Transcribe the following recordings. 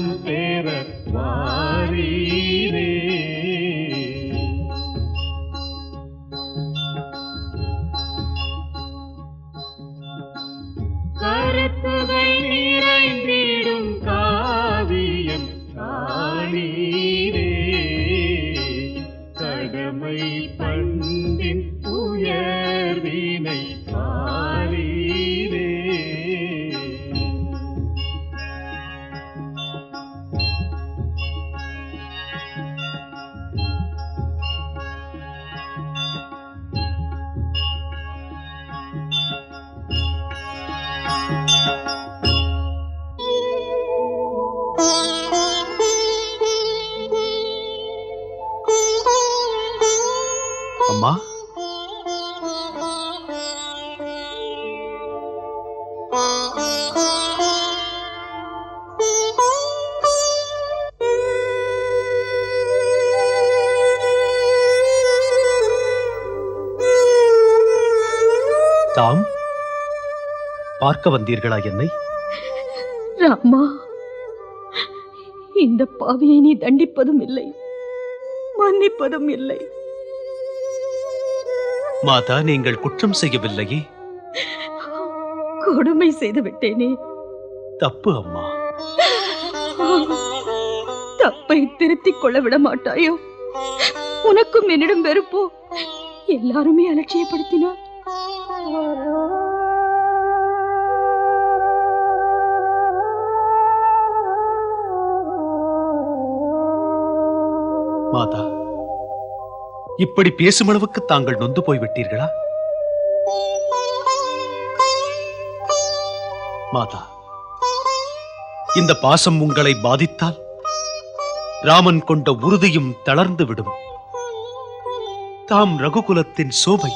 அனுபவம் அம்மா? தாம் பார்க்க வந்தீர்களா என்னை? ராமா இந்த பாவியை நீ தண்டிப்பதும் இல்லை. மன்னிப்பதும் இல்லை. மாதா நீங்கள் குற்றம் செய்யவில்லையே? கொடுமை செய்து விட்டேனே. தப்பு அம்மா. தப்பை திருத்திக் கொள்ள விட மாட்டாயோ உனக்கும் என்னிடம் வெறுப்போ? எல்லாருமே அலட்சியப்படுத்தினார். மாதா இப்படி பேசும் அளவுக்கு தாங்கள் நொந்து போய் விட்டீர்களா மாதா இந்த பாசம் உங்களை பாதித்தால் ராமன் கொண்ட உறுதியும் தளர்ந்து விடும். தாம் ரகுகுலத்தின் சோபை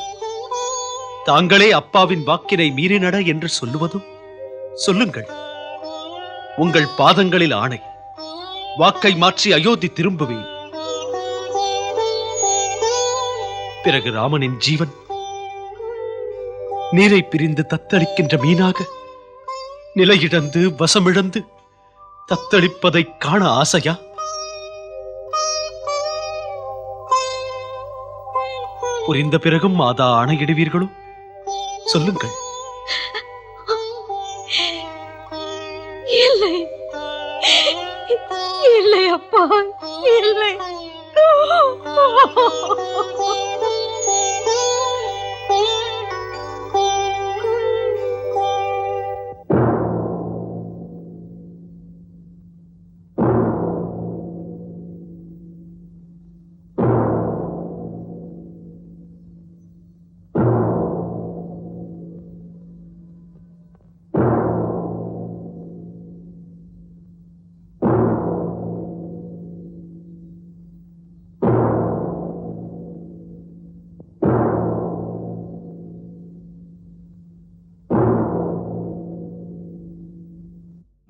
தாங்களே அப்பாவின் வாக்கினை மீறினட என்று சொல்லுவதும் சொல்லுங்கள். உங்கள் பாதங்களில் ஆணை வாக்கை மாற்றி அயோத்தி திரும்புவேன். பிறகு ராமனின் ஜீவன். நீரை பிரிந்து தத்தளிக்கின்ற மீனாக நிலையிழந்து வசமிழந்து தத்தளிப்பதை காண ஆசையா? புரிந்த பிறகும் மாதா ஆணையிடுவீர்களோ? சொல்லுங்கள். இல்லை. இல்லை அப்பா. இல்லை.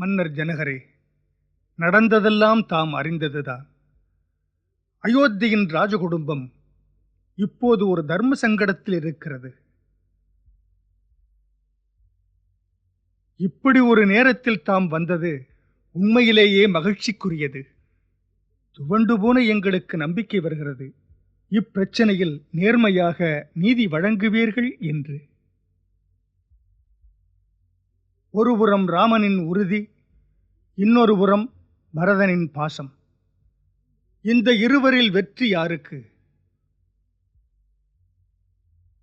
மன்னர் ஜனகரே நடந்ததெல்லாம் தாம் அறிந்ததுதான். அயோத்தியின் ராஜகுடும்பம் இப்போது ஒரு தர்ம சங்கடத்தில் இருக்கிறது. இப்படி ஒரு நேரத்தில் தாம் வந்தது உண்மையிலேயே மகிழ்ச்சிக்குரியது. துவண்டு போன எங்களுக்கு நம்பிக்கை வருகிறது. இப்பிரச்சனையில் நேர்மையாக நீதி வழங்குவீர்கள் என்று. ஒருபுறம் ராமனின் உறுதி இன்னொரு புறம் பரதனின் பாசம். இந்த இருவரில் வெற்றி யாருக்கு?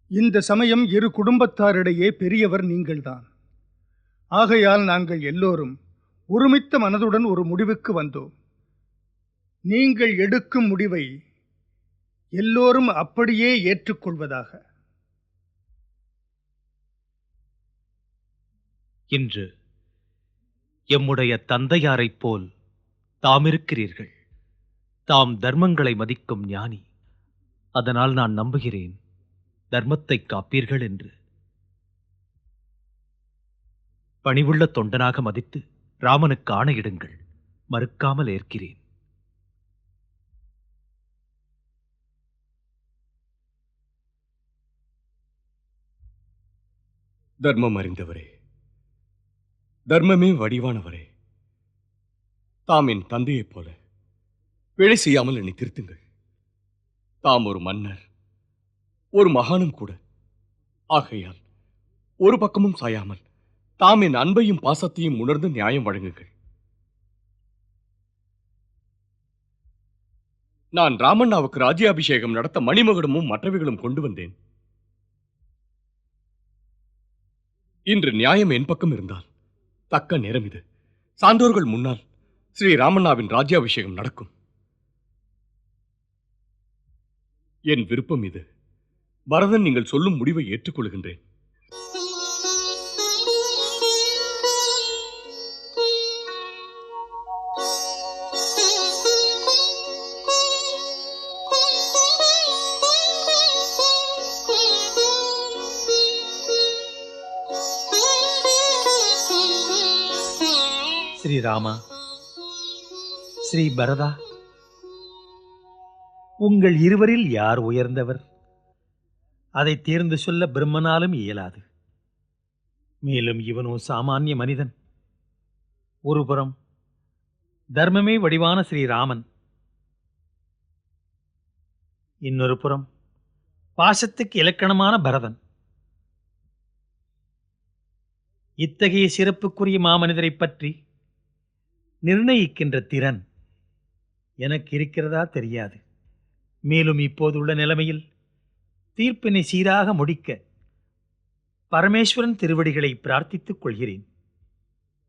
இந்த சமயம் இரு குடும்பத்தாரிடையே பெரியவர் நீங்கள்தான். ஆகையால் நாங்கள் எல்லோரும் ஒருமித்த மனதுடன் ஒரு முடிவுக்கு வந்தோம். நீங்கள் எடுக்கும் முடிவை எல்லோரும் அப்படியே ஏற்றுக்கொள்வதாக. இன்று எம்முடைய தந்தையாரைப் போல் தாம் இருக்கிறீர்கள். தாம் தர்மங்களை மதிக்கும் ஞானி. அதனால் நான் நம்புகிறேன். தர்மத்தை காப்பீர்கள் என்று. பணிவுள்ள தொண்டனாக மதித்து ராமனுக்கு ஆணையிடுங்கள். மறுக்காமல் ஏற்கிறேன். தர்மம் அறிந்தவரே தர்மமே வடிவானவரே. தாம் என் தந்தையைப் போல பிழை செய்யாமல் என்னை திருத்துங்கள். தாம் ஒரு மன்னர் ஒரு மகானும் கூட. ஆகையால் ஒரு பக்கமும் சாயாமல் தாம் என் அன்பையும் பாசத்தையும் உணர்ந்து நியாயம் வழங்குங்கள். நான் ராமண்ணாவுக்கு ராஜ்யாபிஷேகம் நடத்த மணிமகுடமும் மற்றவைகளும் கொண்டு வந்தேன். இன்று நியாயம் என் பக்கம் இருந்தால் தக்க நேரம் இது. சான்றோர்கள் முன்னால் ஸ்ரீ ராமண்ணாவின் ராஜ்யாபிஷேகம் நடக்கும். என் விருப்பம் இது. பரதன் நீங்கள் சொல்லும் முடிவை ஏற்றுக்கொள்கின்றேன். ஸ்ரீராம ஸ்ரீ பரதா. உங்கள் இருவரில் யார் உயர்ந்தவர்? அதை தேர்ந்து சொல்ல பிரம்மனாலும் இயலாது. மேலும் இவனோ சாமானிய மனிதன். ஒருபுறம் தர்மமே வடிவான ஸ்ரீராமன் இன்னொரு புறம் பாசத்துக்கு இலக்கணமான பரதன். இத்தகைய சிறப்புக்குரிய மாமனிதரை பற்றி நிர்ணயிக்கின்ற திறன் எனக்கு இருக்கிறதா தெரியாது. மேலும் இப்போதுள்ள நிலைமையில் தீர்ப்பினை சீராக முடிக்க பரமேஸ்வரன் திருவடிகளை பிரார்த்தித்துக் கொள்கிறேன்.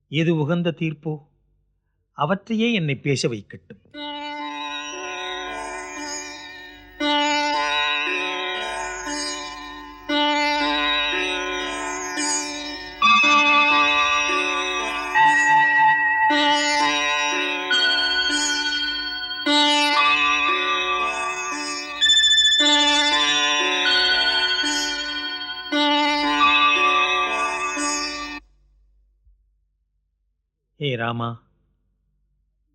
எது உகந்த தீர்ப்போ அவற்றையே என்னை பேச வைக்கட்டும். ராமா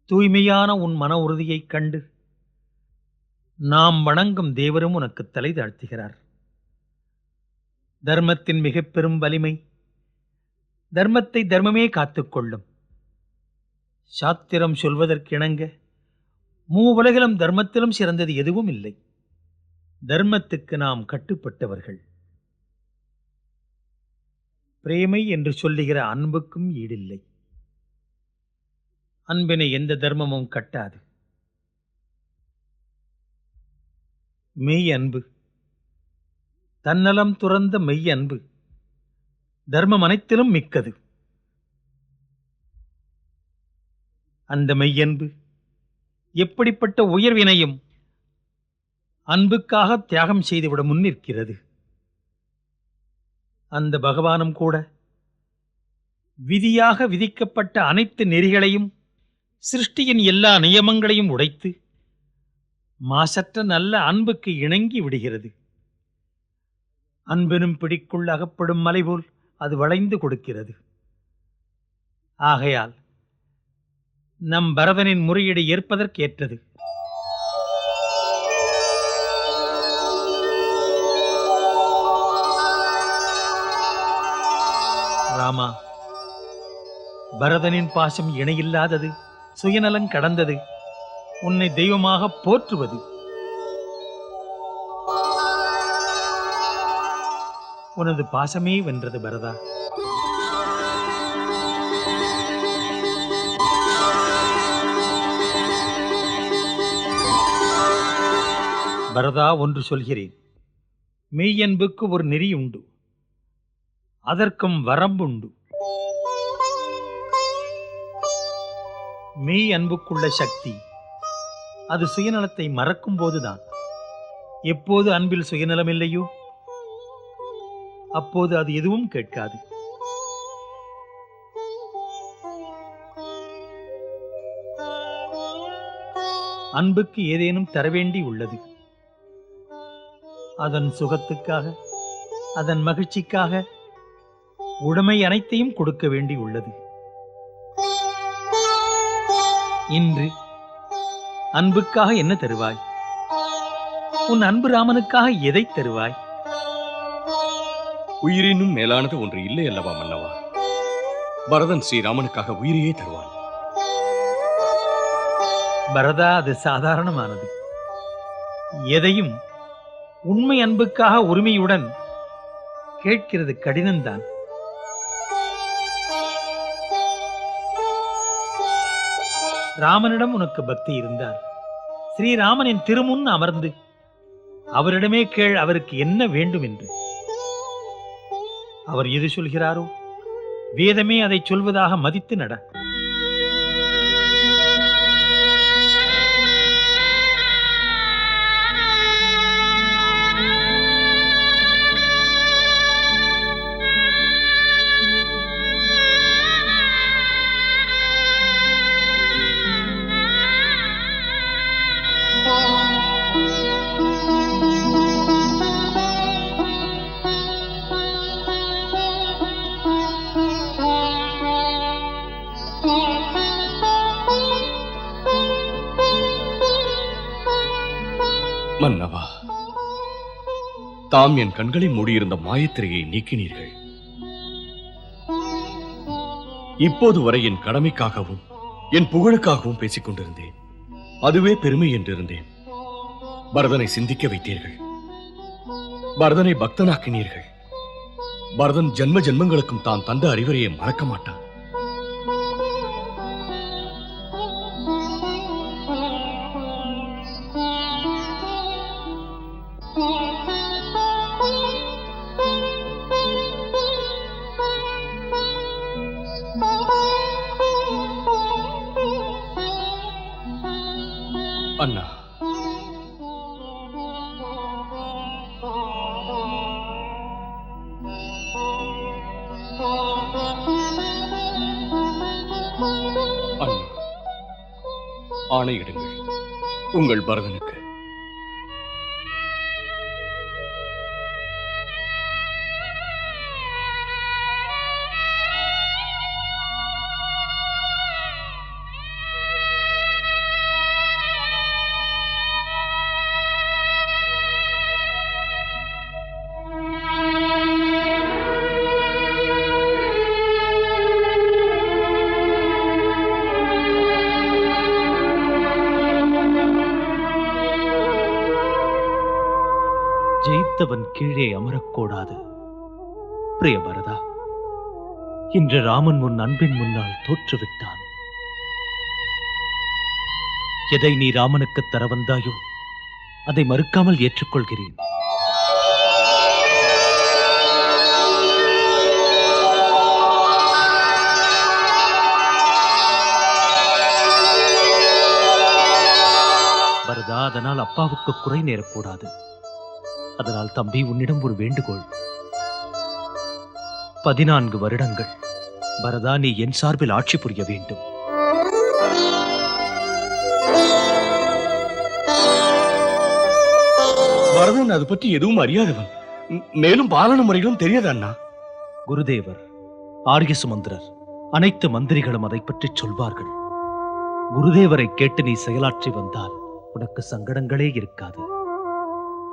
தூய்மையான உன் மன உறுதியைக் கண்டு நாம் வணங்கும் தேவரும் உனக்கு தலை தாழ்த்துகிறார். தர்மத்தின் மிக பெரும் வலிமை தர்மத்தை தர்மமே காத்துக்கொள்ளும் சாத்திரம் சொல்வதற்கிணங்க மூவுலகிலும் தர்மத்திலும் சிறந்தது எதுவும் இல்லை. தர்மத்துக்கு நாம் கட்டுப்பட்டவர்கள். பிரேமை என்று சொல்லுகிற அன்புக்கும் ஈடில்லை. அன்பினை எந்த தர்மமும் கட்டாது. மெய் அன்பு. தன்னலம் துறந்த மெய் அன்பு. தர்மம் அனைத்திலும் மிக்கது. அந்த மெய்யன்பு எப்படிப்பட்ட உயர்வினையும் அன்புக்காக தியாகம் செய்துவிட முன்னிற்கிறது அந்த பகவானும் கூட விதியாக விதிக்கப்பட்ட அனைத்து நெறிகளையும் சிருஷ்டியின் எல்லா நியமங்களையும் உடைத்து மாசற்ற நல்ல அன்புக்கு இணங்கி விடுகிறது. அன்பெனும் பிடிக்குள் அகப்படும் மலை போல் அது வளைந்து கொடுக்கிறது. ஆகையால் நம் பரதனின் முறையீடு ஏற்பதற்கேற்றது. ராமா பரதனின் பாசம் இணையில்லாதது சுயநலம் கடந்தது. உன்னை தெய்வமாக போற்றுவது. உனது பாசமே வென்றது பரதா. பரதா ஒன்று சொல்கிறேன். மெய்யன்புக்கு ஒரு நெறி உண்டு. அதற்கும் வரம்புண்டு. மெய் அன்புக்குள்ள சக்தி. அது சுயநலத்தை மறக்கும் போதுதான். எப்போது அன்பில் சுயநலம் இல்லையோ? அப்போது அது எதுவும் கேட்காது. அன்புக்கு ஏதேனும் தர வேண்டி உள்ளது. அதன் சுகத்துக்காக அதன் மகிழ்ச்சிக்காக உடைமை அனைத்தையும் கொடுக்க வேண்டி உள்ளது. இன்று அன்புக்காக என்ன தருவாய்? உன் அன்பு ராமனுக்காக எதை தருவாய்? உயிரினும் மேலானது ஒன்று இல்லை அல்லவா மன்னவா? பரதன் ஸ்ரீராமனுக்காக உயிரையே தருவான். பரதா அது சாதாரணமானது. எதையும் உண்மை அன்புக்காக உரிமையுடன் கேட்கிறது கடினம்தான். ராமனிடம் உனக்கு பக்தி இருந்தால் ஸ்ரீராமனின் திருமுன் அமர்ந்து அவரிடமே கேள் அவருக்கு என்ன வேண்டும் என்று. அவர் எது சொல்கிறாரோ வேதமே அதை சொல்வதாக மதித்து நட. தாம் என் கண்களை மூடியிருந்த மாயத்திரையை நீக்கினீர்கள். இப்போது வரை என் கடமைக்காகவும் என் புகழுக்காகவும் பேசிக் கொண்டிருந்தேன். அதுவே பெருமை என்றிருந்தேன். பரதனை சிந்திக்க வைத்தீர்கள். பரதனை பக்தனாக்கினீர்கள். பரதன் ஜென்ம ஜென்மங்களுக்கும் தான் தந்த அறிவுரையை மறக்க மாட்டான். கீழே அமரக்கூடாது. பிரியபரதா இன்று ராமன் உன் அன்பின் முன்னால் தோற்றுவிட்டான். எதை நீ ராமனுக்கு தர வந்தாயோ அதை மறுக்காமல் ஏற்றுக்கொள்கிறேன். பரதா அதனால் அப்பாவுக்கு குறை நேரக்கூடாது. அதனால் தம்பி உன்னிடம் ஒரு வேண்டுகோள். பதினான்கு வருடங்கள். பரதா நீ என் சார்பில் ஆட்சி புரிய வேண்டும். பரதன் அது பற்றி எதுவும் அறியாதவன். மேலும் பாலன முறைகளும் தெரியாது அண்ணா. குருதேவர் ஆரிய சுமந்திரர் அனைத்து மந்திரிகளும் அதை பற்றி சொல்வார்கள். குருதேவரை கேட்டு நீ செயலாற்றி வந்தால் உனக்கு சங்கடங்களே இருக்காது.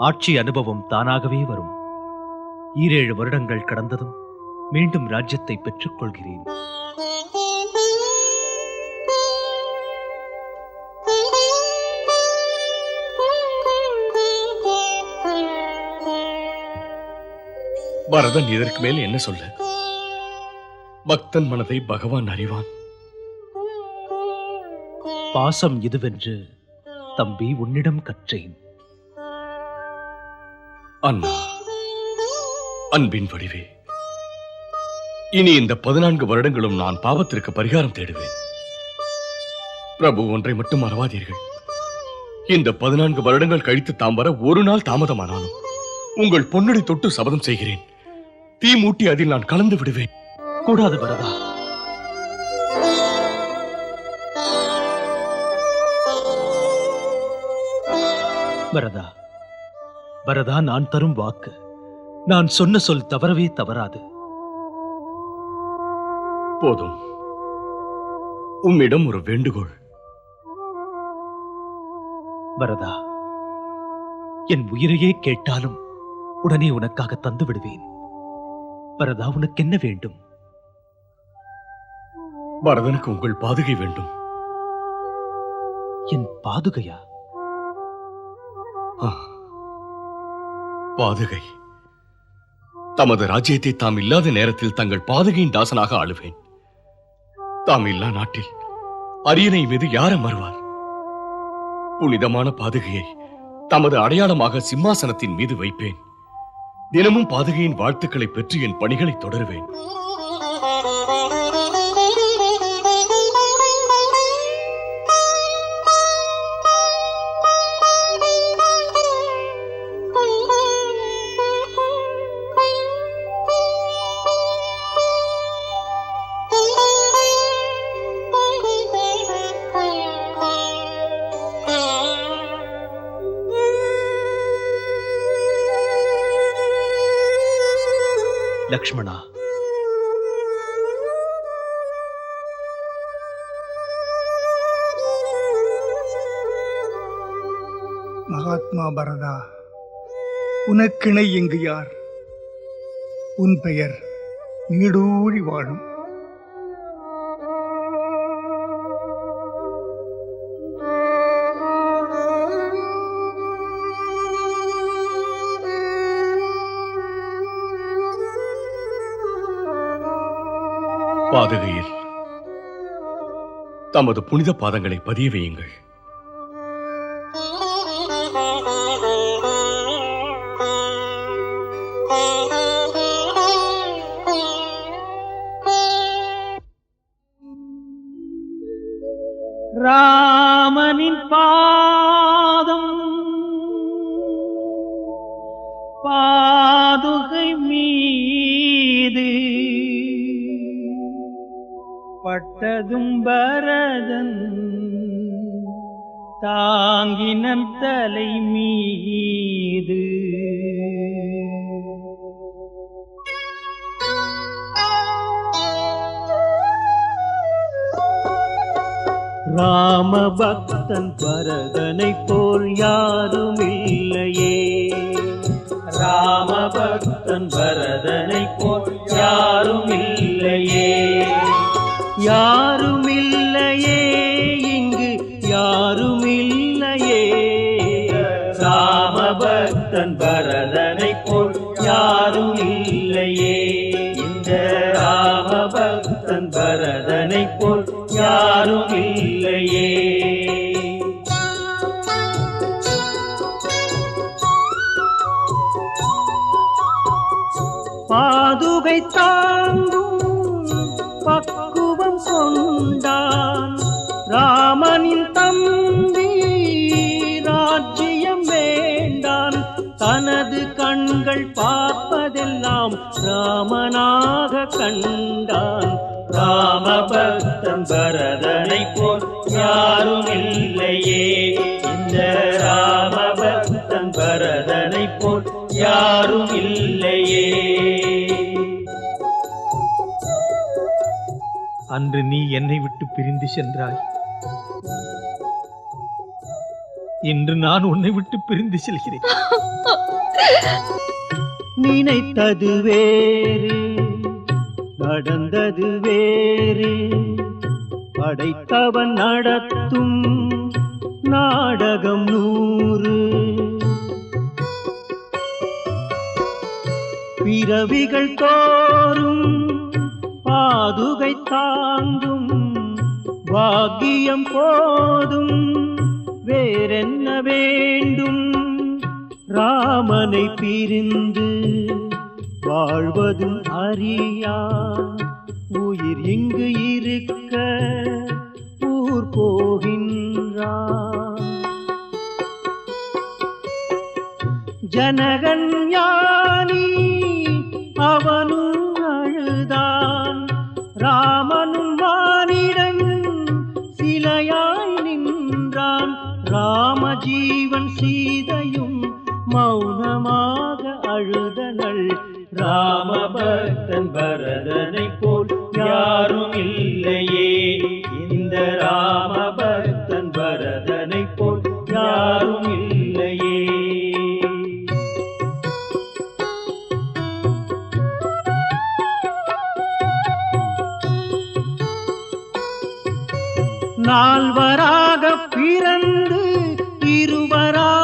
ஆட்சி அனுபவம் தானாகவே வரும். ஈரேழு வருடங்கள் கடந்ததும் மீண்டும் ராஜ்யத்தை பெற்றுக் கொள்கிறேன் பரதன் இதற்கு மேல் என்ன சொல்ல? பக்தன் மனதை பகவான் அறிவான். பாசம் இதுவென்று தம்பி உன்னிடம் கற்றேன். அண்ணா அன்பின் வடிவே இனி இந்த பதினான்கு வருடங்களும் நான் பாவத்திற்கு பரிகாரம் தேடுவேன். பிரபு ஒன்றை மட்டும் மறவாதீர்கள். இந்த பதினான்கு வருடங்கள் கழித்து தாம் வர ஒரு நாள் தாமதமானாலும் உங்கள் பொன்னடி தொட்டு சபதம் செய்கிறேன். தீ மூட்டி அதில் நான் கலந்து விடுவேன். கூடாது பரதா. பரதா பரதா நான் தரும் வாக்கு. நான் சொன்ன சொல் தவறவே தவறாது. போதும். உம்மிடம் ஒரு வேண்டுகோள். பரதா என் உயிரையே கேட்டாலும் உடனே உனக்காக தந்து விடுவேன். பரதா உனக்கு என்ன வேண்டும்? பரதனுக்கு உங்கள் பாதுகை வேண்டும். என் பாதுகையா? ஆ. பாதுகை. தமது ராஜ்யத்தை தாம் இல்லாத நேரத்தில் தங்கள் பாதுகையின் தாசனாக ஆளுவேன். தாம் இல்லா நாட்டில் அரியணை மீது யார் அமர்வார்? புனிதமான பாதுகையை தமது அடையாளமாக சிம்மாசனத்தின் மீது வைப்பேன். தினமும் பாதுகையின் வாழ்த்துக்களை பெற்று என் பணிகளை தொடருவேன். லக்ஷ்மணா. மகாத்மா பரதா உனக்கிணை இங்கு யார்? உன் பெயர் நீடூழி வாழும். பாதகையில். தமது புனித பாதங்களை பதிய வையுங்கள். ரா ராம பக்தன் பரதனை போல் யாரும் இல்லையே. ராம பக்தன் பரதனை போல் யாரும் இல்லையே. யாரும் பார்ப்பதெல்லாம் ராமனாக கண்டான். ராம பக்தன் பரதனை போல் யாரும் இல்லையே. இந்த ராம பக்தன் பரதனை போல் யாரும் இல்லையே. அன்று நீ என்னை விட்டு பிரிந்து சென்றாய். இன்று நான் உன்னை விட்டு பிரிந்து செல்கிறேன். நினைத்தது வேறு நடந்தது வேறு. படைத்தவன் நடத்தும் நாடகம் நூறு. பிறவிகள் தோறும் பாதுகை தாங்கும் பாக்கியம் போதும். வேறென்ன வேண்டும்? ராமனை பிரிந்து வாழ்வதும் அறியா உயிர் இங்கு இருக்க ஊர் போகின்றான் ஜனகன் ஞானி அவனும் அழுதான். ராமனும் மானிடன் சிலையாய் நின்றான். ராமஜீவன் சீதையும் மௌனமாக அழுதனள் ராமபக்தன் பரதனை போல் யாரும் இல்லையே இந்த ராமபக்தன் பரதனை போல் யாரும் இல்லையே நால்வராக பிறந்து இருவராக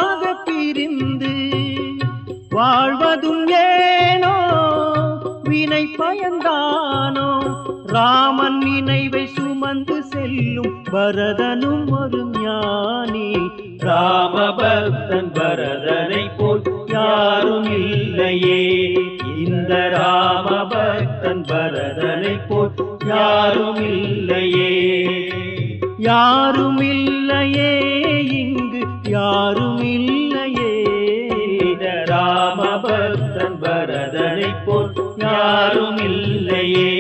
வாழ்வதும் ஏனோ? வினை பயந்தானோ? ராமன் நினைவை சுமந்து செல்லும் பரதனும் ஒரு ஞானி. ராமபக்தன் பரதனை போல் யாரும் இல்லையே. இந்த ராமபக்தன் பரதனை போல் யாரும் இல்லையே. யாரும் இல்லையே. இங்கு யாரும் யாரும் இல்லையே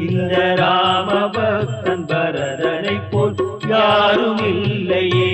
இந்த ராம பக்தன் பரதனை போல் யாரும் இல்லையே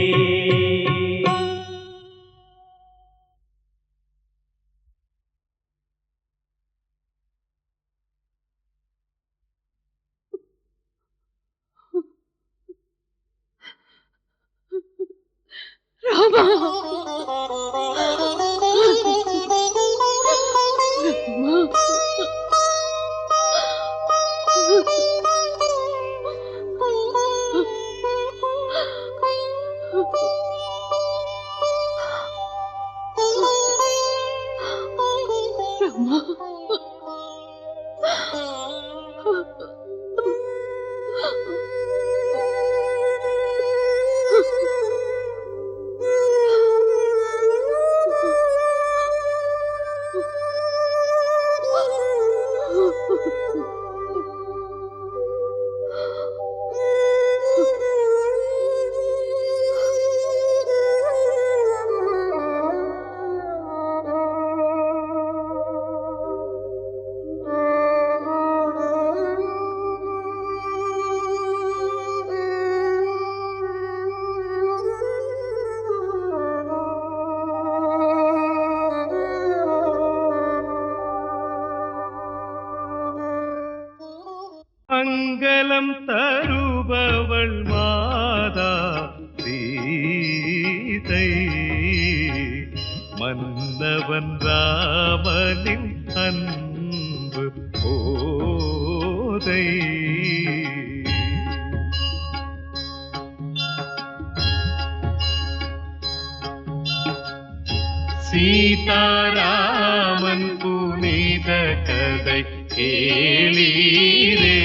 கதை கேளீரே.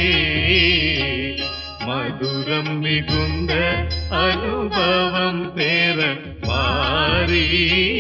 மதுரம் மிகுந்த அனுபவம் பேர மாறீரே